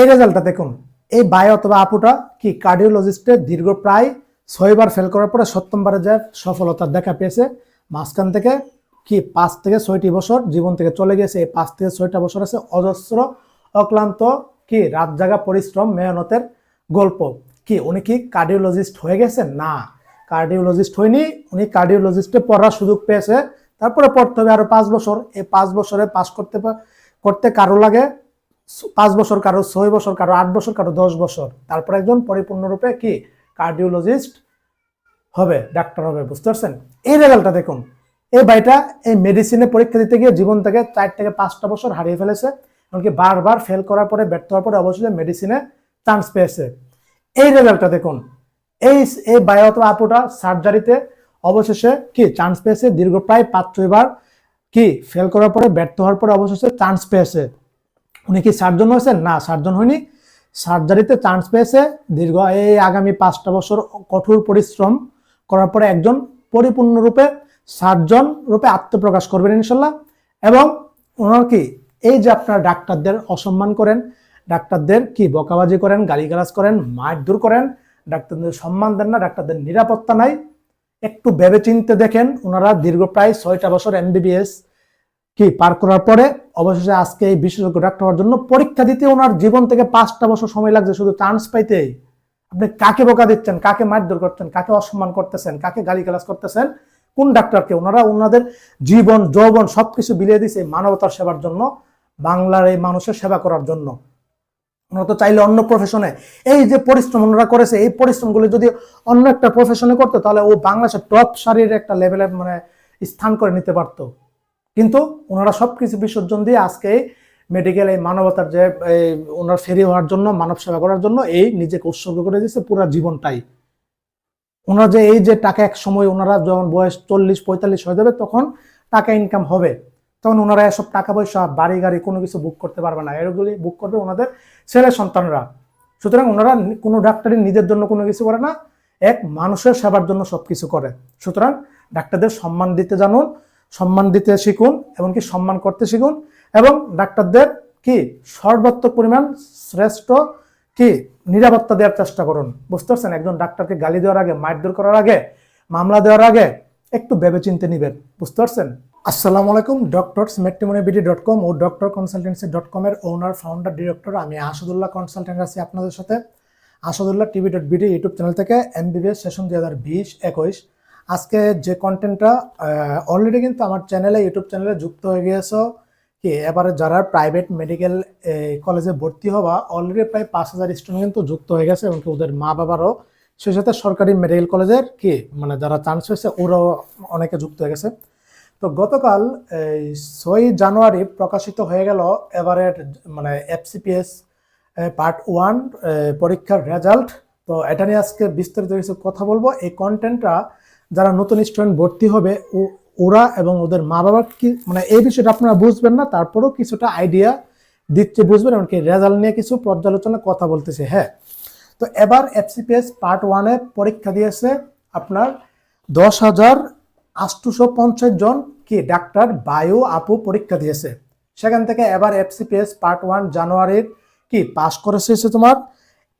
এই রেজাল্টটা দেখুন। এই বাই অথবা আপুটা কি কার্ডিওলজিস্টের দীর্ঘ প্রায় ছয়বার ফেল করার পরে সপ্তমবারে যায় সফলতা দেখা পেয়েছে, মাঝখান থেকে কি পাঁচ থেকে ছয়টি বছর জীবন থেকে চলে গেছে এই পাঁচ থেকে ছয়টা বছর আছে অজস্র, অক্লান্ত কি রাত জাগা পরিশ্রম, মেহনতের গল্প। কি উনি কি কার্ডিওলজিস্ট হয়ে গেছে না। কার্ডিওলজিস্ট হয়নি, উনি কার্ডিওলজিস্টে পড়ার সুযোগ পেয়েছে। তারপরে পড়তে হবে আরও পাঁচ বছর। এই পাঁচ বছরে পাস করতে করতে কারও লাগে পাঁচ বছর কারও, ছয় বছর কারও, আট বছর কারও, দশ বছর। তারপর একজন পরিপূর্ণরূপে কি? কার্ডিওলজিস্ট হবে, ডাক্তার হবে, বুঝতে পারছেন? এই রেজাল্টটা দেখুন। এই ভাইটা এই মেডিসিনে পরীক্ষা দিতে গিয়ে জীবন থেকে চার থেকে পাঁচটা বছর হারিয়ে ফেলেছে, এমনকি বারবার ফেল করার পরে ব্যর্থ হওয়ার পরে অবশ্যই মেডিসিনে চান্স পেয়েছে। এই রেজাল্টটা দেখুন। এই এই বায়ো অথবা আপুটা সার্জারিতে অবশেষে কি চান্স পেয়েছে? দীর্ঘ প্রায় পাঁচ ছয়বার কি ফেল করার পরে ব্যর্থ হওয়ার পরে অবশেষে চান্স পেয়েছে। উনি কি সার্জন হয়েছেন? না, সার্জন হয়নি। সার্জারিতে চান্স পেয়েছে। দীর্ঘ এই আগামী পাঁচটা বছর কঠোর পরিশ্রম করার পরে একজন পরিপূর্ণরূপে সার্জন রূপে আত্মপ্রকাশ করবেন ইনশাল্লাহ। এবং ওনার কি? এই যে আপনারা ডাক্তারদের অসম্মান করেন, ডাক্তারদের কি বকাবাজি করেন, গালিগালাজ করেন মারধর করেন, ডাক্তারদের সম্মান দেন না, ডাক্তারদের নিরাপত্তা নাই, একটু ভেবে চিনতে দেখেন, ওনারা দীর্ঘ প্রায় ছয়টা বছর এমবিবিএস কি, পার করার পরে অবশেষে আজকে এই বিশেষজ্ঞ ডাক্তার হওয়ার জন্য পরীক্ষা দিতে ওনার জীবন থেকে পাঁচটা বছর সময় লাগছে, শুধু চান্স পাইতেই। আপনি কাকে বোকা দিচ্ছেন, কাকে মারধর করছেন, কাকে অসম্মান করতেছেন, কাকে গালিগালাজ করতেছেন, কোন ডাক্তারকে? ওনারা ওনাদের জীবন, যৌবন সবকিছু বিলিয়ে দিছে মানবতার সেবার জন্য, বাংলার এই মানুষের সেবা করার জন্য। ওনারা তো চাইলে অন্য প্রফেশনে এই যে পরিশ্রম ওনারা করেছে, এই পরিশ্রমগুলো যদি অন্য একটা প্রফেশনে করতো, তাহলে ও বাংলাদেশের টপ সারির একটা লেভেলের মানে স্থান করে নিতে পারতো। কিন্তু ওনারা সব কিছু বিসর্জন দিয়ে আজকে মেডিকেল এই মানবতার যে ওনার ফেরি হওয়ার জন্য, মানব সেবা করার জন্য এই নিজেকে উৎসর্গ করে দিয়েছে পুরো জীবনটাই। ওনারা যে এই যে টাকা এক সময় ওনারা যখন বয়স চল্লিশ, পঁয়তাল্লিশ হয়ে যাবে তখন টাকা ইনকাম হবে। তখন ওনারা এসব টাকা পয়সা, বাড়ি গাড়ি কোনো কিছু বুক করতে পারবে না। এগুলি বুক করবে ওনাদের ছেলে সন্তানরা। সুতরাং ওনারা কোনো ডাক্তারই নিজের জন্য কোনো কিছু করে না। এক মানুষের সেবার জন্য সব কিছু করে। সুতরাং ডাক্তারদের সম্মান দিতে জানুন। সম্মান দিতে শিখুন, এমনকি সম্মান করতে শিখুন। এবং ডাক্তারদের কি সর্বাত্মক পরিমাণ শ্রেষ্ঠ কি নিরাপত্তা দেওয়ার চেষ্টা করুন। বুঝতে পারছেন? একজন ডাক্তারকে গালি দেওয়ার আগে, মারধর করার আগে, মামলা দেওয়ার আগে একটু ভেবেচিন্তে নিবেন। বুঝতে পারছেন? আসসালামু আলাইকুম doctors matrimony BD dot com ও ডক্টর কনসালটেন্সি ডট কমের ওনার ফাউন্ডার ডিরেক্টর আমি আসাদুল্লাহ কনসালটেন্ট আছি আপনাদের সাথে। Asadullah TV dot BD YouTube channel থেকে এমবিবিএস সেশন দুই হাজার বিশ, একুশ। আজকে যে কন্টেন্টটা অলরেডি কিন্তু আমার চ্যানেলে ইউটিউব চ্যানেলে যুক্ত হয়ে গিয়েছে, কি এবারে যারা প্রাইভেট মেডিকেল কলেজে ভর্তি হওয়া অলরেডি প্রায় পাঁচ হাজার স্টুডেন্ট কিন্তু যুক্ত হয়ে গেছে এবং ওদের মা বাবারও সেই সাথে সরকারি মেডিকেল কলেজের কি মানে যারা চান্স হয়েছে ওরাও অনেকে যুক্ত হয়ে গেছে। তো গতকাল, এই ছয় জানুয়ারি প্রকাশিত হয়ে গেল এবারের মানে এফসিপিএস পার্ট ওয়ান পরীক্ষার রেজাল্ট তো এটা নিয়ে আজকে বিস্তারিত কিছু কথা বলব। এই কন্টেন্টটা যারা নতুন স্টুডেন্ট ভর্তি হবে ওরা এবং ওদের মা বাবা কি মানে এই বিষয়টা আপনারা বুঝবেন না, তারপরেও কিছুটা আইডিয়া দিচ্ছে বুঝবেন এমনকি রেজাল্ট নিয়ে কিছু পর্যালোচনা কথা বলতেছে হ্যাঁ। তো এবার এফসিপিএস পার্ট ওয়ানে পরীক্ষা দিয়েছে আপনার দশ হাজার আটশোশো পঞ্চাশ জন কি ডাক্তার বায়ু আপু পরীক্ষা দিয়েছে। সেখান থেকে এবার এফসিপিএস পার্ট ওয়ান জানুয়ারির কি পাস করেছে তোমার?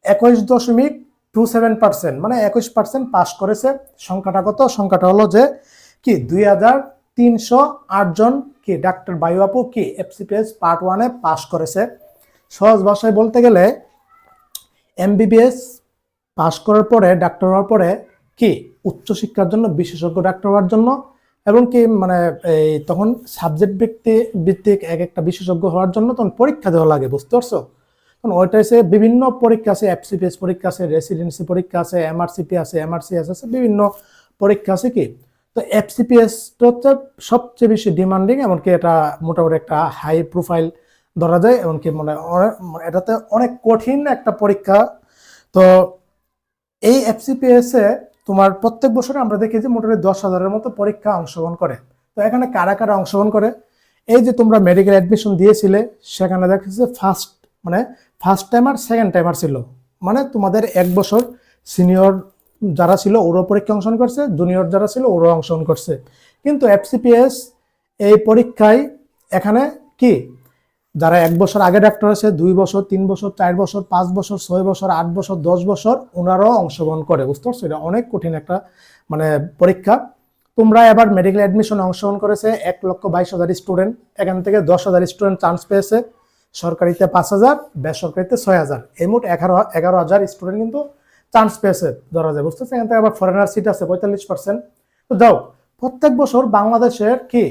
একুশ দশমিক টু সেভেন পার্সেন্ট মানে একুশ পার্সেন্ট পাস করেছে। সংখ্যাটা কত? সংখ্যাটা হলো যে কি? দুই হাজার তিনশো আট জন কি? ডাক্তার বায়ু আপু কি? এফসিপিএস পার্ট ওয়ানে পাস করেছে। সহজ ভাষায় বলতে গেলে এমবিবিএস পাস করার পরে, ডাক্তার হওয়ার পরে কি? উচ্চশিক্ষার জন্য, বিশেষজ্ঞ ডাক্তার হওয়ার জন্য এবং কি? মানে এই তখন সাবজেক্ট ভিত্তিক ভিত্তিক এক একটা বিশেষজ্ঞ হওয়ার জন্য তখন পরীক্ষা দেওয়া লাগে, বুঝতে পারছ? তখন ওইটা এসে বিভিন্ন পরীক্ষা আছে এফসিপিএস পরীক্ষা আছে রেসিডেন্সি পরীক্ষা আছে এমআরসিপি আছে এমআরসিএস আছে, বিভিন্ন পরীক্ষা আছে কি? তো এফসিপিএস হচ্ছে সবচেয়ে বেশি ডিমান্ডিং এমনকি এটা মোটামুটি একটা হাই প্রোফাইল ধরা যায়, এমনকি মানে এটাতে অনেক কঠিন একটা পরীক্ষা। তো এই এফসিপিএস তোমার প্রত্যেক বছরে আমরা দেখি যে মোটামুটি দশ হাজারের মতো পরীক্ষা অংশগ্রহণ করে। তো এখানে কারা কারা অংশগ্রহণ করে? এই যে তোমরা মেডিকেল অ্যাডমিশন দিয়েছিলে, সেখানে দেখেছে ফার্স্ট মানে ফার্স্ট টাইমার সেকেন্ড টাইমার ছিল। মানে তোমাদের এক বছর সিনিয়র যারা ছিল, ওরাও পরীক্ষা অংশগ্রহণ করছে জুনিয়র যারা ছিল, ওরাও অংশগ্রহণ করছে। কিন্তু এফসিপিএস এই পরীক্ষায় এখানে কি? যারা এক বছর আগে ডাক্তার আছে দুই বছর, তিন বছর, চার বছর, পাঁচ বছর, ছয় বছর, আট বছর, দশ বছর, ওনারাও অংশগ্রহণ করে, বুঝতে পারছ? এটা অনেক কঠিন একটা মানে পরীক্ষা। তোমরা এবার মেডিকেল অ্যাডমিশনে অংশগ্রহণ করেছে এক লক্ষ বাইশ হাজার স্টুডেন্ট এখান থেকে দশ হাজার স্টুডেন্ট চান্স পেয়েছে। সরকারিতে পাঁচ হাজার, বেসরকারিতে ছয় হাজার। এই মোট এগারো এগারো হাজার স্টুডেন্ট কিন্তু চান্স পেয়েছে ধরা যায় বুঝতেছে এখান থেকে আবার ফরেনার সিট আছে, পঁয়তাল্লিশ পার্সেন্ট তো যাও, প্রত্যেক বছর বাংলাদেশের কি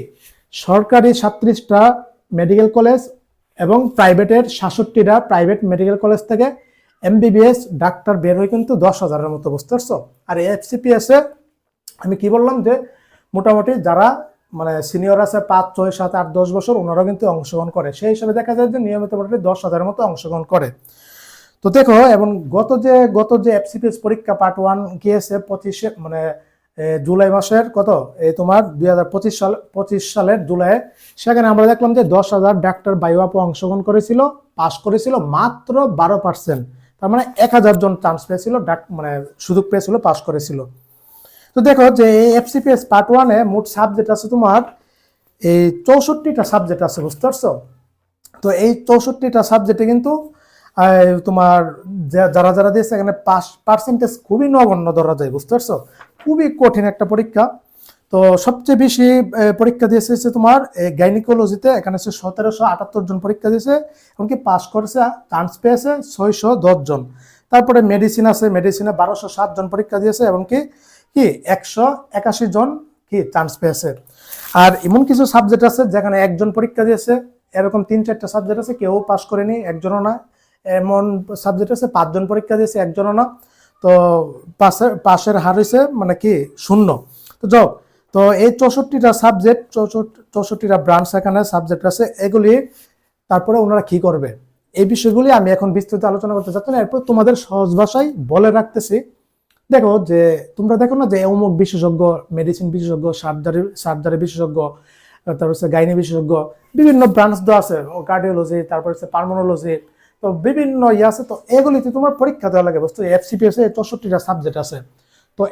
সরকারি সাতত্রিশটা মেডিকেল কলেজ এবং প্রাইভেটের সাতষট্টিটা প্রাইভেট মেডিকেল কলেজ থেকে এমবিবিএস ডাক্তার বের হয়ে কিন্তু দশ হাজারের মতো, বুঝতে পারছ? আর এফসিপিএস আমি কি বললাম যে মোটামুটি যারা মানে সিনিয়র আছে পাঁচ, ছয়, সাত, আট, দশ বছর, ওনারাও কিন্তু অংশগ্রহণ করে। সেই হিসাবে দেখা যায় যে নিয়মিত মোটামুটি দশ হাজারের মতো অংশগ্রহণ করে। তো দেখো, এবং গত যে গত যে এফসিপিএস পরীক্ষা পার্ট ওয়ান গিয়েছে পঁচিশে মানে জুলাই মাসের কত? এই তোমার দুই হাজার পঁচিশ সাল, পঁচিশ সালের জুলাই। সেখানে আমরা দেখলাম যে দশ হাজার ডাক্তার বায়ুয়াপু অংশগ্রহণ করেছিল পাশ করেছিল মাত্র বারো পার্সেন্ট তার মানে এক হাজার জন চান্স পেয়েছিল, ডাক মানে সুযোগ পেয়েছিল পাশ করেছিল। তো দেখো যে এফসিপিএস পার্ট ওয়ানে মোট সাবজেক্ট আছে তোমার এই চৌষট্টিটা সাবজেক্ট আছে, বুঝতে পারছ? তো এই চৌষট্টিটা সাবজেক্টে কিন্তু তোমার যারা যারা দিয়েছে, এখানে পাস পার্সেন্টেজ খুবই নগণ্য ধরা যায়, বুঝতে পারছ? খুবই কঠিন একটা পরীক্ষা। তো সবচেয়ে বেশি পরীক্ষা দিয়েছে হচ্ছে তোমার গাইনিকোলজিতে এখানে হচ্ছে সতেরোশো আটাত্তর জন পরীক্ষা দিয়েছে, এমনকি পাস করেছে চান্স পেয়েছে ছয়শো দশ জন। তারপরে মেডিসিন আছে মেডিসিনে বারোশো সাত জন পরীক্ষা দিয়েছে, এমনকি কি, একশো একাশি জন কি চান্স পেয়েছে। আর এমন কিছু সাবজেক্ট আছে যেখানে একজন পরীক্ষা দিয়েছে, এরকম তিন চারটা সাবজেক্ট আছে, কেউ পাস করেনি, একজনও না। এমন সাবজেক্ট আছে, পাঁচজন পরীক্ষা দিয়েছে, একজনও না। তো পাশের পাশের হার হয়েছে মানে কি, শূন্য। তো যাও, তো এই চৌষট্টিটা সাবজেক্ট চৌষট্টিটা ব্রাঞ্চ এখানে সাবজেক্ট আছে, এগুলি তারপরে ওনারা কি করবে? এই বিষয়গুলি আমি এখন বিস্তৃত আলোচনা করতে চাচ্ছি না, এরপর তোমাদের সহজ ভাষায় বলে রাখতেছি। দেখো যে, তোমরা দেখো না যে অমুক বিশেষজ্ঞ মেডিসিন বিশেষজ্ঞ সার্জারি সার্জারি বিশেষজ্ঞ, তারপর হচ্ছে গাইনি বিশেষজ্ঞ, বিভিন্ন ব্রাঞ্চ তো আছে কার্ডিওলজি তারপর হচ্ছে পার্মোনোলজি তো বিভিন্ন ইয়ে আছে, তো এগুলিতে তোমার পরীক্ষা দেওয়া লাগে বুঝতো এফসিপিএস এ চৌষট্টিটা সাবজেক্ট আছে। তো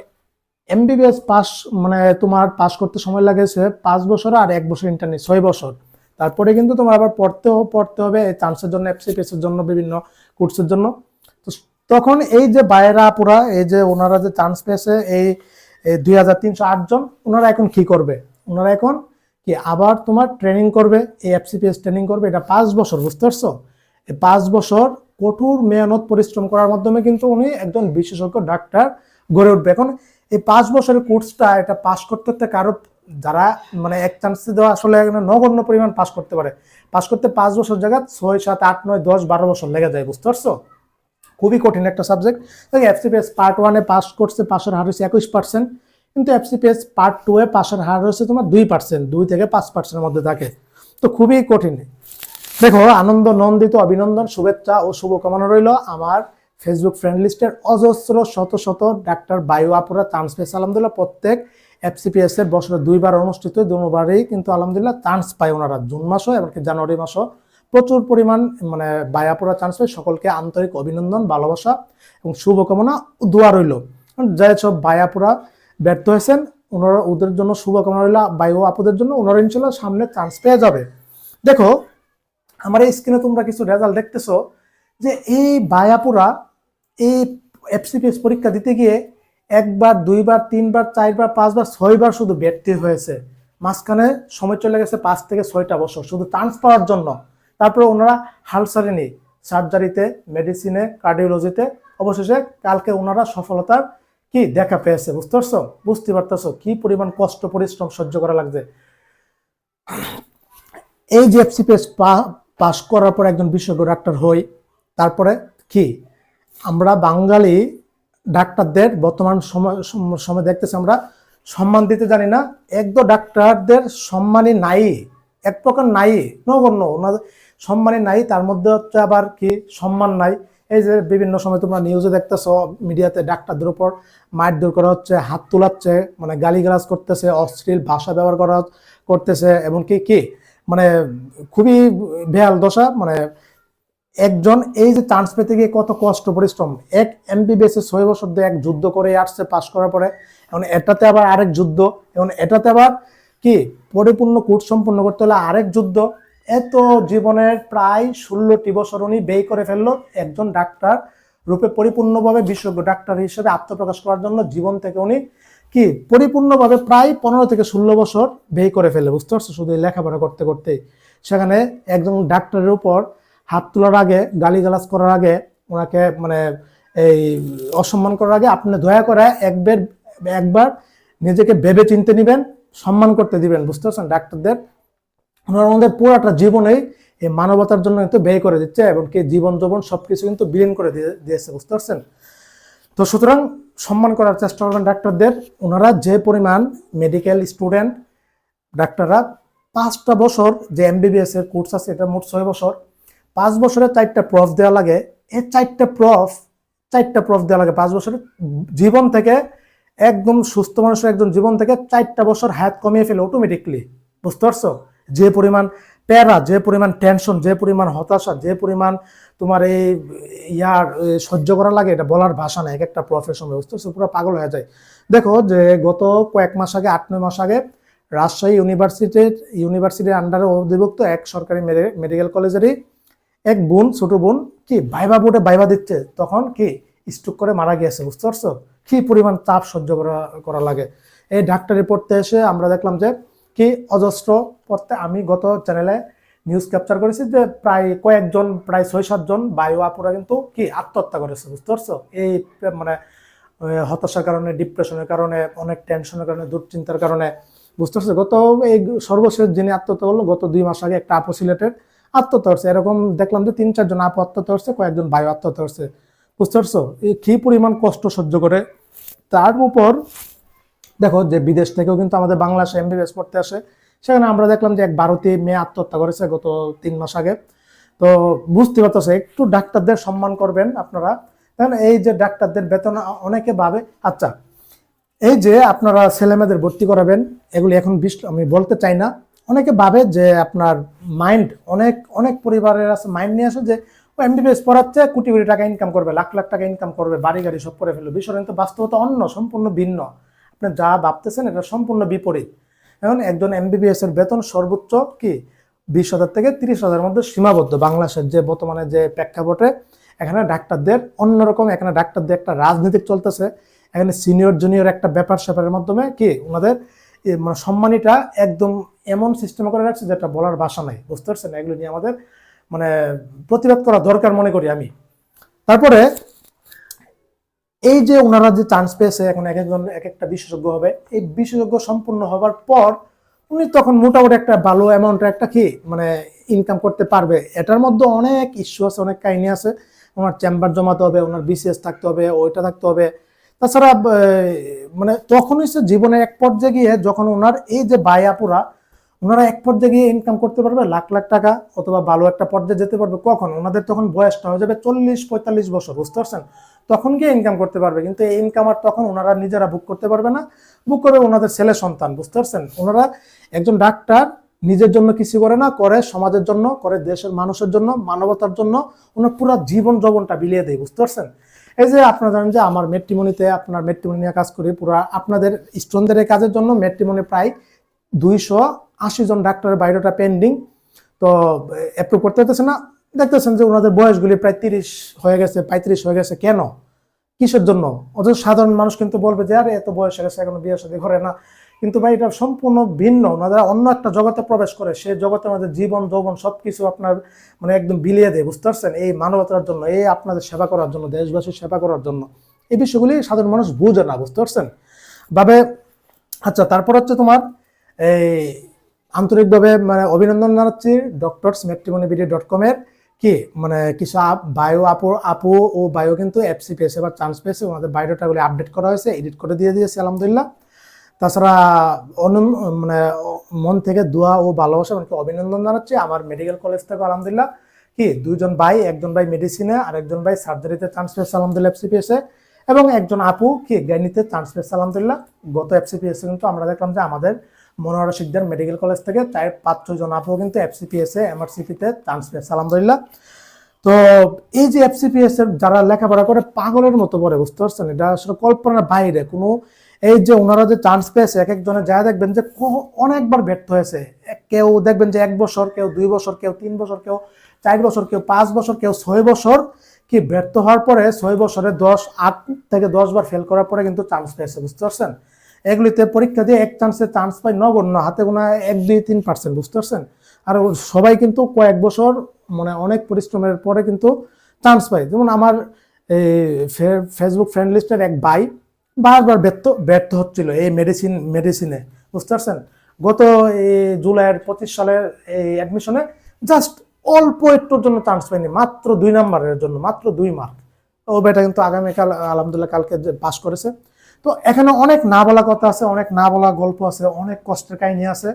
এমবিবিএস পাস মানে তোমার পাস করতে সময় লাগেছে পাঁচ বছর আর এক বছর ইন্টারনেট ছয় বছর। তারপরে কিন্তু তোমার আবার পড়তেও, পড়তে হবে চান্সের জন্য এফসিপিএস এর জন্য, বিভিন্ন কোর্সের জন্য। তো তখন এই যে বাইরা পুরা এই যে ওনারা যে চান্স পেয়েছে, এই দুই হাজার তিনশো আট জন, ওনারা এখন কি করবে? ওনারা এখন কি আবার তোমার ট্রেনিং করবে, এই এফসিপিএস ট্রেনিং করবে? এটা পাঁচ বছর, বুঝতে পারছ? এই পাঁচ বছর কঠোর মেহনত পরিশ্রম করার মাধ্যমে কিন্তু উনি একজন বিশেষজ্ঞ ডাক্তার গড়ে উঠবে। এখন এই পাঁচ বছরের কোর্সটা এটা পাস করতে করতে কারও, যারা মানে এক চান্স দেওয়া আসলে নগণ্য পরিমাণ পাস করতে পারে। পাস করতে পাঁচ বছর জায়গা ছয়, সাত, আট, নয়, দশ, বারো বছর লেগে যায়, বুঝতে পারছ? খুবই কঠিন একটা সাবজেক্ট এফসিপিএস পার্ট ওয়ানে পাস করছে পাশের হার হয়েছে একুশ পার্সেন্ট কিন্তু এফসিপিএস পার্ট টু এ পাশের হার হচ্ছে তোমার দুই পার্সেন্ট দুই থেকে পাঁচ পার্সেন্টের মধ্যে থাকে। তো খুবই কঠিন। দেখো, আনন্দ, নন্দিত, অভিনন্দন, শুভেচ্ছা ও শুভকামনা রইল আমার ফেসবুক ফ্রেন্ড লিস্টের অজস্র শত শত ডাক্তার, বায়ু আপুরা চান্স পেয়েছে আলহামদুলিল্লাহ প্রত্যেক এফসিপিএস এর বছরে দুইবার অনুষ্ঠিত দুবারই। কিন্তু আলহামদুলিল্লাহ চান্স পায় ওনারা। জুন মাসও, এমনকি জানুয়ারি মাসও প্রচুর পরিমাণ মানে বায়াপুরা চান্স পায়। সকলকে আন্তরিক অভিনন্দন, ভালোবাসা এবং শুভকামনা। দোয়া রইল। যাই সব বায়াপুরা ব্যর্থ হয়েছেন। ওনারা ওদের জন্য শুভকামনা রইল। বায়ু আপুদের জন্য। ওনারা ইনশাল্লাহ সামনে চান্স পেয়ে যাবে। দেখো, আমার এই স্ক্রিনে তোমরা কিছু রেজাল্ট দেখতেছো যে এই বায়াপুরা এই এফসিপিএস পরীক্ষা দিতে গিয়ে একবার, দুইবার, তিনবার, চারবার, পাঁচবার, ছয়বার শুধু ব্যর্থ হয়েছে। মাঝখানে সময় চলে গেছে পাঁচ থেকে ছয়টা বছর। শুধু চান্স পাওয়ার জন্য। তারপরে ওনারা হাল ছাড়েনি সার্জারিতে মেডিসিনে কার্ডিওলজিতে অবশেষে কালকে ওনারা সফলতার কি দেখা পেয়েছে, বুঝতে পারছ? বুঝতে পারতেছো কি পরিমাণ কষ্ট, পরিশ্রম সহ্য করা লাগছে। এই যে এফসিপিএস পাশ করার পর একজন বিশেষজ্ঞ ডাক্তার হই, তারপরে কি? আমরা বাঙালি ডাক্তারদের বর্তমান সময় সময় দেখতেছি আমরা, সম্মান দিতে জানি না। একদম ডাক্তারদের সম্মানই নাই, এক প্রকার নাই, নগণ্য। ওনাদের সম্মানই নাই, তার মধ্যে হচ্ছে আবার কি সম্মান নাই। এই যে বিভিন্ন সময় তোমরা নিউজে দেখতেছো মিডিয়াতে ডাক্তারদের উপর মারধর করা হচ্ছে, হাত তোলাচ্ছে মানে গালিগালাজ করতেছে, অশ্লীল ভাষা ব্যবহার করা করতেছে এবং কি কি মানে খুবই বেহাল দশা মানে একজন এই যে চান্স পেতে গিয়ে কত কষ্ট, পরিশ্রম, এক এমবিবিএস ছয় বছর ধরে এক যুদ্ধ করে আসছে পাশ করার পরে, এখন এটাতে আবার আরেক যুদ্ধ, এখন এটাতে আবার কি পরিপূর্ণ কোর্স সম্পূর্ণ করতে হলে আরেক যুদ্ধ এত জীবনের প্রায় ষোলোটি বছর উনি ব্যয় করে ফেলল একজন ডাক্তার রূপে পরিপূর্ণভাবে বিশেষজ্ঞ ডাক্তার হিসেবে আত্মপ্রকাশ করার জন্য জীবন থেকে উনি কি পরিপূর্ণভাবে প্রায় পনেরো থেকে ষোলো বছর ব্যয় করে ফেলে বুঝতে পারছ? শুধু লেখাপড়া করতে করতে। সেখানে একজন ডাক্তারের উপর হাত তোলার আগে, গালিগালাজ করার আগে, ওনাকে মানে এই অসম্মান করার আগে আপনি দয়া করে একবার একবার নিজেকে ভেবে চিনতে নিবেন, সম্মান করতে দিবেন, বুঝতে পারছেন? ডাক্তারদের ওনারা আমাদের পুরাটা জীবনেই এই মানবতার জন্য কিন্তু ব্যয় করে দিচ্ছে এবং কি জীবন যৌবন সবকিছু কিন্তু বিলীন করে দিয়ে দিয়েছে, বুঝতে পারছেন? তো সুতরাং সম্মান করার চেষ্টা করবেন ডাক্তারদের। ওনারা যে পরিমাণ মেডিকেল স্টুডেন্ট ডাক্তাররা পাঁচটা বছর যে এমবিবিএস এর কোর্স আছে, এটা মোট ছয় বছর, পাঁচ বছরে চারটা প্রফ দেওয়া লাগে। এই চারটা প্রফ চারটা প্রফ দেওয়া লাগে পাঁচ বছরে। জীবন থেকে একদম সুস্থ মানুষের একজন জীবন থেকে চারটা বছর হায়াত কমিয়ে ফেলে অটোমেটিকলি বুঝতে পারছ? যে পরিমাণ প্যারা, যে পরিমাণ টেনশন যে পরিমাণ হতাশা, যে পরিমাণ তোমার এই ইয়ার সহ্য করা লাগে, এটা বলার ভাষা না এক একটা প্রফেশন বুঝতে পারছ? পুরো পাগল হয়ে যায়। দেখো যে গত কয়েক মাস আগে, আট নয় মাস আগে, রাজশাহী ইউনিভার্সিটির ইউনিভার্সিটির আন্ডারে অধিভুক্ত এক সরকারি মেডিকেল কলেজেরই এক বোন, ছোট বোন, কি বাইবা বোর্ডে বাইবা দিচ্ছে, তখন কি স্ট্রোক করে মারা গিয়েছে, বুঝতে পারছ? কি পরিমাণ চাপ সহ্য করা করা লাগে? এই ডাক্তারি পড়তে এসে আমরা দেখলাম যে কি অজস্র পড়তে আমি গত চ্যানেলে নিউজ ক্যাপচার করেছি যে প্রায় কয়েকজন, প্রায় ছয় সাতজন বায়ু আপুরা কিন্তু কি আত্মহত্যা করেছে, বুঝতে পারছ? এই মানে হতাশার কারণে ডিপ্রেশনের কারণে, অনেক টেনশনের কারণে, দুশ্চিন্তার কারণে, বুঝতে পারছ? গত এই সর্বশেষ যিনি আত্মহত্যা করল, গত দুই মাস আগে একটা আপু সিলেটের আত্মহত্যা করছে। এরকম দেখলাম যে তিন চারজন আপু আত্মহত্যা করছে, কয়েকজন বায়ু আত্মহত্যা করছে, বুঝতে পারছ? এই কি পরিমাণ কষ্ট সহ্য করে? তার উপর দেখো যে বিদেশ থেকেও কিন্তু আমাদের বাংলাদেশে এমবিবিএস পড়তে আসে। সেখানে আমরা দেখলাম যে এক ভারতীয় মেয়ে আত্মহত্যা করেছে গত তিন মাস আগে। তো বুঝতে পারতেছে, একটু ডাক্তারদের সম্মান করবেন আপনারা। কারণ এই যে ডাক্তারদের বেতন অনেকে ভাবে আচ্ছা এই যে আপনারা ছেলেমেয়েদের ভর্তি করাবেন, এগুলি এখন বিশ- আমি বলতে চাই না। অনেকে ভাবে যে আপনার মাইন্ড, অনেক অনেক পরিবারের আছে, মাইন্ড নিয়ে আসে যে, ও এমবিবিএস পড়াচ্ছে, কোটি কোটি টাকা ইনকাম করবে, লাখ লাখ টাকা ইনকাম করবে, বাড়ি গাড়ি সব করে ফেলবে। বিষয়টা কিন্তু বাস্তবতা অন্য, সম্পূর্ণ ভিন্ন। আপনি যা ভাবতেছেন, এটা সম্পূর্ণ বিপরীত। এখন একজন এমবিবিএস এর বেতন সর্বোচ্চ কি? বিশ হাজার থেকে তিরিশ হাজারের মধ্যে সীমাবদ্ধ। বাংলাদেশের যে বর্তমানে যে প্রেক্ষাপটে এখানে ডাক্তারদের অন্যরকম, এখানে ডাক্তারদের একটা রাজনীতি চলতেছে। এখানে সিনিয়র, জুনিয়র একটা ব্যাপার স্যাপারের মাধ্যমে কি ওনাদের মানে সম্মানীটা একদম এমন সিস্টেম করে রাখছে যেটা বলার ভাষা নাই। বুঝতে পারছেন? এগুলো নিয়ে আমাদের মানে প্রতিবাদ করা দরকার মনে করি আমি। তারপরে এই যে ওনারা যে চান্স পেয়েছে, এখন এক একজন, এক একটা বিশেষজ্ঞ হবে, এই বিশেষজ্ঞ সম্পূর্ণ হবার পর উনি তখন মোটামুটি একটা ভালো অ্যামাউন্টের একটা কি মানে ইনকাম করতে পারবে। এটার মধ্যে অনেক ইস্যু আছে, অনেক কাহিনী আছে। ওনার চেম্বার জমাতে হবে, ওনার বিসিএস থাকতে হবে, ওইটা থাকতে হবে। তাছাড়া মানে তখনই সে জীবনের এক পর্যায়ে গিয়ে যখন ওনার এই যে বায়াপুরা ওনারা এক পর্যায়ে গিয়ে ইনকাম করতে পারবে লাখ লাখ টাকা, অথবা ভালো একটা পর্যায়ে যেতে পারবে কখন? ওনাদের তখন বয়সটা হয়ে যাবে চল্লিশ, পঁয়তাল্লিশ বছর, বুঝতে পারছেন? তখন গিয়ে ইনকাম করতে পারবে। কিন্তু এই ইনকাম আর তখন ওনারা নিজেরা বুক করতে পারবে না। বুক করবে ওনাদের ছেলে সন্তান, বুঝতে পারছেন? ওনারা একজন ডাক্তার, নিজের জন্য কিছু করে না, করে সমাজের জন্য, করে দেশের মানুষের জন্য, মানবতার জন্য। ওনার পুরো জীবন যৌবনটা বিলিয়ে দেয়, বুঝতে পারছেন? এই যে আপনারা জানেন যে আমার মেট্রিমনিতে আপনার মেট্রিমনি নিয়ে কাজ করি, পুরো আপনাদের স্টুডেন্টদের এই কাজের জন্য মেট্রিমনি প্রায় দুইশো আশি জন ডাক্তারের বাইরেটা পেন্ডিং তো অ্যাপ্রুভ করতে হতেছে না। দেখতেছেন যে ওনাদের বয়সগুলি প্রায় তিরিশ হয়ে গেছে, পঁয়ত্রিশ হয়ে গেছে কেন? কিসের জন্য? অথচ সাধারণ মানুষ কিন্তু বলবে যে, আরে, এত বয়স হয়ে গেছে, এখনও বিয়ে সাথে ঘরে না। কিন্তু ভাই, এটা সম্পূর্ণ ভিন্ন। ওনারা অন্য একটা জগতে প্রবেশ করে সেই জগতে আমাদের জীবন, যৌবন সবকিছু আপনার মানে একদম বিলিয়ে দেয়, বুঝতে পারছেন? এই মানবতার জন্য, এই আপনাদের সেবা করার জন্য, দেশবাসীর সেবা করার জন্য। এই বিষয়গুলি সাধারণ মানুষ বুঝে না, বুঝতে পারছেন? ভাবে আচ্ছা তারপর হচ্ছে তোমার, এই আন্তরিকভাবে মানে অভিনন্দন জানাচ্ছি ডক্টরস ম্যাট্রিমনিবিডি ডট কমের কি? মানে কিছু বায়ো আপু আপু ও বায়ো কিন্তু এফসি পেয়েছে এবার চান্স পেয়েছে। ওনাদের বায়োডাটাগুলি আপডেট করা হয়েছে এডিট করে দিয়ে দিয়েছে, আলহামদুলিল্লাহ। তাছাড়া অনন মানে মন থেকে দোয়া ও ভালোবাসা এমনকি অভিনন্দন জানাচ্ছি। আমার মেডিকেল কলেজ থেকে আলহামদুলিল্লাহ। কি? দুইজন ভাই, একজন ভাই মেডিসিনে আর একজন ভাই সার্জারিতে চান্স পেয়েছে, আলহামদুলিল্লাহ এফসি পেয়েছে এবং একজন আপু, কি গাইনিতে চান্স পেয়েছে, আলহামদুলিল্লাহ। গত এফসি পেয়েছে কিন্তু আমরা দেখলাম যে আমাদের মনোহরা শিকদার মেডিকেল কলেজ থেকে চার পাঁচ ছয়জন আপু কিন্তু এফসিপিএসে এমআরসিপিতে চান্স পেয়েছে আলহামদুলিল্লাহ। তো এই যে এফসিপিএস এর যারা লেখাপড়া করে, পাগলের মতো পড়ে বুঝতে পারছেন? এটা আসলে কল্পনার বাইরে। কোনো এই যে ওনারা যে চান্স পেয়েছে, এক একজনে যা দেখবেন যে অনেকবার ব্যর্থ হয়েছে। কেউ দেখবেন যে এক বছর, কেউ দুই বছর, কেউ তিন বছর, কেউ চার বছর, কেউ পাঁচ বছর, কেউ ছয় বছর। কি ব্যর্থ হওয়ার পরে ছয় বছরে দশ, আট থেকে দশ বার ফেল করার পরে কিন্তু চান্স পেয়েছে, বুঝতে পারছেন? এগুলিতে পরীক্ষা দিয়ে এক চান্সে চান্স পাই নগণ্য, হাতে গোনা এক, দুই, তিন পার্সেন্ট বুঝতে পারছেন? আর সবাই কিন্তু কয়েক বছর মানে অনেক পরিশ্রমের পরে কিন্তু চান্স পাই যেমন আমার এই ফেসবুক ফ্রেন্ড লিস্টের এক ভাই বারবার ব্যর্থ ব্যর্থ হচ্ছিল এই মেডিসিন মেডিসিনে বুঝতে পারছেন? গত এই জুলাইয়ের পঁচিশ সালের এই অ্যাডমিশনে জাস্ট অল্প একটুর জন্য চান্স পাইনি, মাত্র দুই নাম্বারের জন্য, মাত্র দুই মার্ক ও বেটা কিন্তু আগামীকাল, আলহামদুলিল্লাহ কালকে পাস করেছে। তো এখানে অনেক না বলা কথা আছে, অনেক না বলা গল্প আছে, অনেক কষ্টের কাহিনী আছে।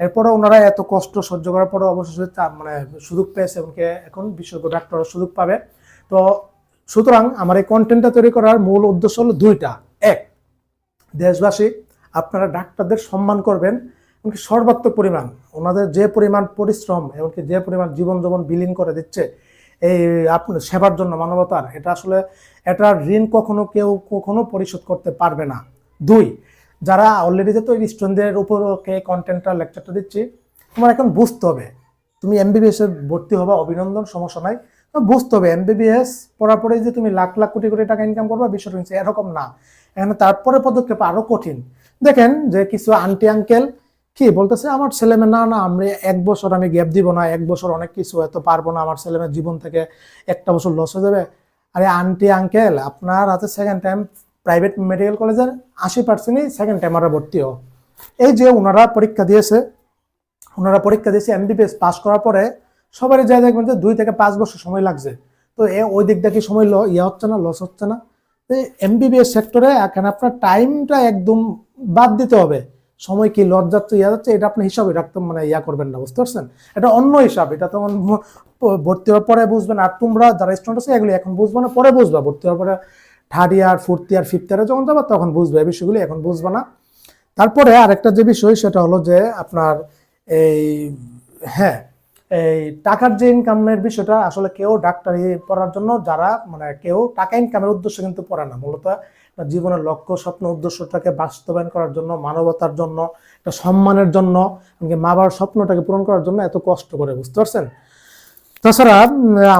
এরপরে ওনারা এত কষ্ট সহ্য করার পরে অবশেষে মানে সুযোগ পেয়েছে এমনকি এখন বিশেষজ্ঞ ডাক্তাররা সুযোগ পাবে। তো সুতরাং আমার এই কন্টেন্টটা তৈরি করার মূল উদ্দেশ্য হলো দুইটা। এক, দেশবাসী, আপনারা ডাক্তারদের সম্মান করবেন, এমনকি সর্বাত্মক পরিমাণ। ওনাদের যে পরিমাণ পরিশ্রম, এমনকি যে পরিমাণ জীবন জীবন বিলীন করে দিচ্ছে এই আপনার সেবার জন্য মানবতার, এটা আসলে এটার ঋণ কখনো কেউ কখনো পরিশোধ করতে পারবে না। দুই, যারা অলরেডি যে তৈরি স্টুডেন্টদের উপরকে কন্টেন্টটা লেকচারটা দিচ্ছি, তোমার এখন বুঝতে হবে, তুমি এমবিবিএস ভর্তি হবা, অভিনন্দন, সমস্যা নাই। বুঝতে হবে এমবিবিএস পড়ার পরে যে তুমি লাখ লাখ কোটি কোটি টাকা ইনকাম করবা হচ্ছে এরকম না। এখানে তারপরে পদক্ষেপ আরও কঠিন। দেখেন যে কিছু আন্টি আঙ্কেল কি বলতেছে? আমার ছেলে মেয়ে, না না, আমি এক বছর আমি গ্যাপ দিব না, এক বছর অনেক কিছু হয়তো পারব না, আমার ছেলে মেয়ের জীবন থেকে একটা বছর লস হয়ে যাবে। আরে আন্টি আঙ্কেল আপনার হাতে সেকেন্ড টাইম প্রাইভেট মেডিকেল কলেজের আশি পার্সেন্টই সেকেন্ড টাইমারে ভর্তি হও। এই যে ওনারা পরীক্ষা দিয়েছে ওনারা পরীক্ষা দিয়েছে এমবিবিএস পাস করার পরে সবারই যা দেখবেন যে দুই থেকে পাঁচ বছর সময় লাগছে। তো এ, ওই দিক দিয়ে সময় ল ইয়ে হচ্ছে না লস হচ্ছে না? এমবিবিএস সেক্টরে এখানে আপনার টাইমটা একদম বাদ দিতে হবে। সময় কি লস যাচ্ছে ইয়া যাচ্ছে, এটা আপনি হিসাবে রাখতে মানে ইয়া করবেন না, বুঝতে পারছেন? এটা অন্য হিসাব, এটা তখন ভর্তি হওয়ার পরে বুঝবেন। আর তোমরা যারা স্টুডেন্ট আছে, এগুলি এখন বুঝবে না, পরে বুঝবা। ভর্তি হওয়ার পরে third year fourth year fifth ইয়ারে যখন যাবা, তখন বুঝবে। এই বিষয়গুলি এখন বুঝবে না। তারপরে আরেকটা যে বিষয়, সেটা হলো যে আপনার এই হ্যাঁ এই টাকার যে ইনকামের বিষয়টা, আসলে কেউ ডাক্তারি পড়ার জন্য যারা মানে কেউ টাকা ইনকামের উদ্দেশ্য কিন্তু পড়ে না, মূলত জীবনের লক্ষ্য, স্বপ্ন, উদ্দেশ্যটাকে বাস্তবায়ন করার জন্য, মানবতার জন্য, একটা সম্মানের জন্য, এমনকি মা বাবার স্বপ্নটাকে পূরণ করার জন্য এত কষ্ট করে, বুঝতে পারছেন? তাছাড়া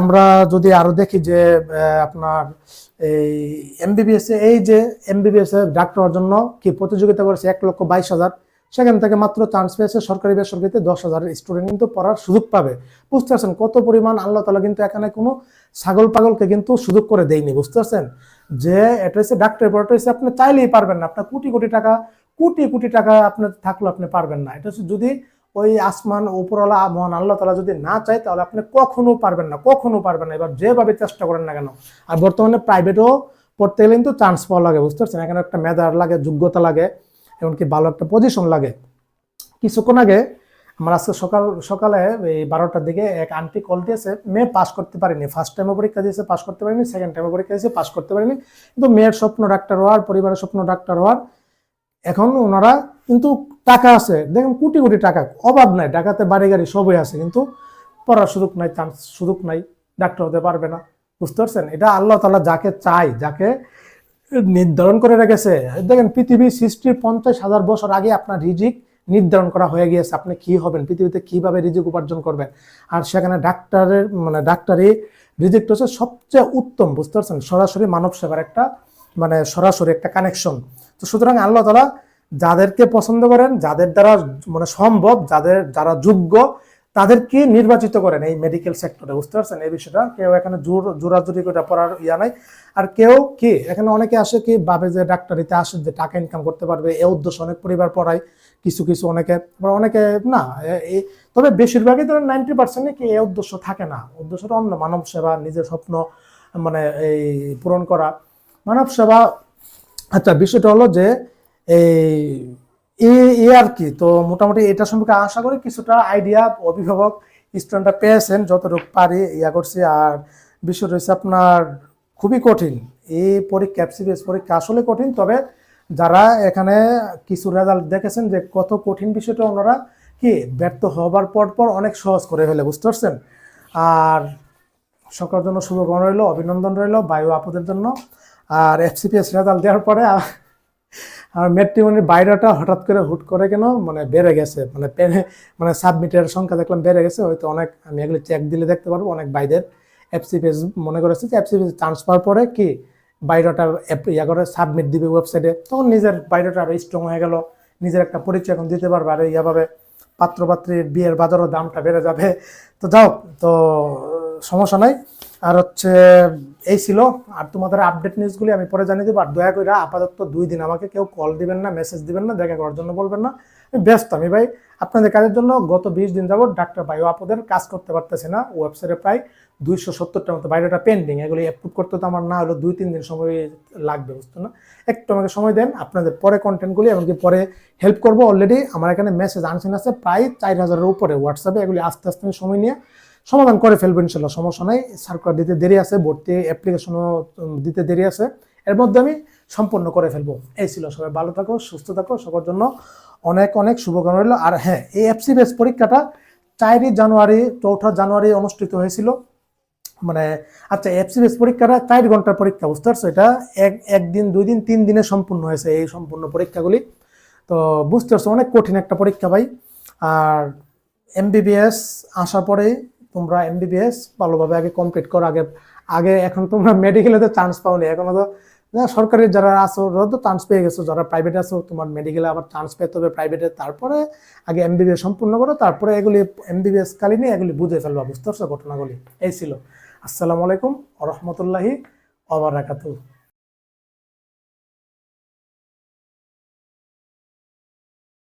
আমরা যদি আরও দেখি যে আপনার এই এমবিবিএস এই যে এমবিবিএস ডাক্তার হওয়ার জন্য কি প্রতিযোগিতা করেছে? এক লক্ষ বাইশ হাজার। সেখান থেকে মাত্র চান্স পেয়েছে সরকারি বেসরকারিতে দশ হাজার স্টুডেন্ট কিন্তু পড়ার সুযোগ পাবে। বুঝতে পারছেন কত পরিমাণ আল্লাহ তালা কিন্তু এখানে কোনো ছাগল পাগলকে কিন্তু সুযোগ করে দেয়নি, বুঝতে পারছেন? যে এটা হচ্ছে ডাক্তারের পড়াটা হচ্ছে আপনি চাইলেই পারবেন না। আপনার কোটি কোটি টাকা, কোটি কোটি টাকা আপনার থাকলে আপনি পারবেন না। এটা হচ্ছে যদি ওই আসমান উপরওয়ালা মহান আল্লাহ তালা যদি না চায়, তাহলে আপনি কখনো পারবেন না, কখনো পারবেন না। এবার যেভাবে চেষ্টা করেন না কেন, আর বর্তমানে প্রাইভেটও পড়তে গেলে কিন্তু চান্স পাওয়া লাগে, বুঝতে পারছেন? এখানে একটা মেধার লাগে, যোগ্যতা লাগে। এমনকি ভালো একটা পজিশন লাগে। কিছুক্ষণ আগে আমার আজকে সকাল, সকালে এই বারোটার দিকে এক আন্টি কল দিয়েছে, মেয়ে পাস করতে পারেনি। ফার্স্ট টাইমে পরীক্ষা দিয়েছে পাস করতে পারেনি। সেকেন্ড টাইমে পরীক্ষা দিয়েছে পাস করতে পারেনি। কিন্তু মেয়ের স্বপ্ন ডাক্তার হওয়ার, পরিবারের স্বপ্ন ডাক্তার হওয়ার, এখন ওনারা কিন্তু টাকা আছে। দেখেন কোটি কোটি টাকা, অভাব নাই। টাকাতে বাড়ি, গাড়ি সবই আছে, কিন্তু পড়ার সুযোগ নাই চান্স সুযোগ নাই, ডাক্তার হতে পারবে না। বুঝতে পারছেন? এটা আল্লাহ তালা যাকে চাই যাকে নির্ধারণ করে রেখেছে। দেখেন পৃথিবীর সৃষ্টির পঞ্চাশ হাজার বছর আগে আপনার রিজিক নির্ধারণ করা হয়ে গিয়েছে। আপনি কি হবেন? পৃথিবীতে কীভাবে রিজিক উপার্জন করবেন? আর সেখানে ডাক্তারের মানে ডাক্তারি রিজিকটা হচ্ছে সবচেয়ে উত্তম, বুঝতে পারছেন? সরাসরি মানব সেবার একটা মানে সরাসরি একটা কানেকশন তো সুতরাং আল্লাহ তালা যাদেরকে পছন্দ করেন, যাদের দ্বারা মানে সম্ভব, যাদের, যারা যোগ্য তাদেরকে নির্বাচিত করেন এই মেডিকেল সেক্টরে বুঝতে পারছেন? এই বিষয়টা কেউ এখানে জোর, জোরাজুরি করে পড়ার ইয়া নাই। আর কেউ কি? এখানে অনেকে আসে কি, ভাবে যে ডাক্তারিতে আসে যে টাকা ইনকাম করতে পারবে, এ উদ্দেশ্য অনেক পরিবার পড়ায়, কিছু কিছু অনেকে। আবার অনেকে না তবে বেশিরভাগই ধরেন নাইনটি পার্সেন্টে কি এই উদ্দেশ্য থাকে না। উদ্দেশ্যটা অন্য, মানব সেবা, নিজের স্বপ্ন মানে এই পূরণ করা। মানব সেবা আচ্ছা বিষয়টা হলো যে এই এ- এ আর কি। তো মোটামুটি এটা সম্পর্কে আশা করি কিছুটা আইডিয়া অভিভাবক স্টুডেন্টরা পেয়েছেন যতটুকু পারি ইয়া করছি। আর বিষয় রয়েছে আপনার খুবই কঠিন। এই পরীক্ষা এফসিবিএস পরীক্ষা আসলে কঠিন, তবে যারা এখানে কিছু রেজাল্ট দেখেছেন যে কত কঠিন বিষয়টা ওনারা কি ব্যর্থ হবার পর পর অনেক সহজ করে ফেলে, বুঝতে পারছেন? আর সকলের জন্য শুভকামনা রইল, অভিনন্দন রইল বায়ু আপুদের জন্য। আর এফসিপিএস রেজাল্ট দেওয়ার পরে আর ম্যাট্রিমনির বাইরেটা হঠাৎ করে হুট করে কেন মানে বেড়ে গেছে। মানে মানে সাবমিটের সংখ্যা দেখলাম বেড়ে গেছে, হয়তো অনেক, আমি এগুলো চেক দিলে দেখতে পারব, অনেক বাইদের এফসি পেজ মনে করেছে যে এফসি পেজ চান্স পাওয়ার পরে কি বাইরেটা ইয়া করে সাবমিট দিবে ওয়েবসাইটে তখন নিজের বাইরেটা আরও স্ট্রং হয়ে গেল, নিজের একটা পরিচয় এখন দিতে পারবে, আর ইয়াভাবে পাত্রপাত্রীর বিয়ের বাজারও দামটা বেড়ে যাবে। তো যাও, তো সমস্যা নাই। আর হচ্ছে, এই ছিল। আর তোমাদের আপডেট নিউজগুলি আমি পরে জানিয়ে দেবো। আর দয়া করে আপাতত দুই দিন আমাকে কেউ কল দিবেন না মেসেজ দিবেন না, দেখা করার জন্য বলবেন না। আমি ব্যস্ত আমি ভাই। আপনাদের কাজের জন্য গত বিশ দিন যাবত ডাক্তার বায়ু আপদের কাজ করতে পারতেছে না। ওয়েবসাইটে প্রায় দুইশো সত্তরটার মতো বাইরেটা পেন্ডিং এগুলি অ্যাপ্রুভ করতে তো আমার না হলো দুই, তিন দিন সময় লাগবে, বুঝতো না? একটু আমাকে সময় দেন, আপনাদের পরে কন্টেন্টগুলি এমনকি পরে হেল্প করব অলরেডি আমার এখানে মেসেজ আনসেন আছে, প্রায় চার হাজারের উপরে। হোয়াটসঅ্যাপে এগুলি আস্তে আস্তে আমি সময় নিয়ে সমাধান করে ফেলবেন ইনশাল্লাহ, সমস্যা নাই। সার্কুলার দিতে দেরি আছে, ভর্তি অ্যাপ্লিকেশনও দিতে দেরি আছে। এর মধ্যে আমি সম্পূর্ণ করে ফেলব। এই ছিল সবাই, ভালো থাকো, সুস্থ থাকো, সবার জন্য অনেক অনেক শুভকামনা রইল। আর হ্যাঁ এই এফসি বেস পরীক্ষাটা চারই জানুয়ারি, চৌঠা জানুয়ারি অনুষ্ঠিত হয়েছিল। মানে আচ্ছা এফসি বেস পরীক্ষাটা চার ঘণ্টার পরীক্ষা, বুঝতে পারছ? এটা এক, একদিন, দুই দিন, তিন দিনে সম্পূর্ণ হয়েছে এই সম্পূর্ণ পরীক্ষাগুলি। তো বুঝতে পারছ, অনেক কঠিন একটা পরীক্ষা ভাই। আর এমবিবিএস আসার পরে তোমরা এমবিবিএস ভালোভাবে আগে কমপ্লিট করো। আগে আগে এখন তোমরা মেডিকেলে তো চান্স পাওনি। এখন তো সরকারি যারা আছো, ওরা তো চান্স পেয়ে গেছো। যারা প্রাইভেট আছো, তোমার মেডিকেলে আবার চান্স পেতে হবে প্রাইভেটে তারপরে আগে এমবিবিএস সম্পূর্ণ করো। তারপরে এগুলি এমবিবিএস কালীনই এগুলি বুঝে ফেলবা। বুঝতে পারছ ঘটনাগুলি? এই ছিল। আসসালামু আলাইকুম রহমতুল্লাহি অবরাকাতু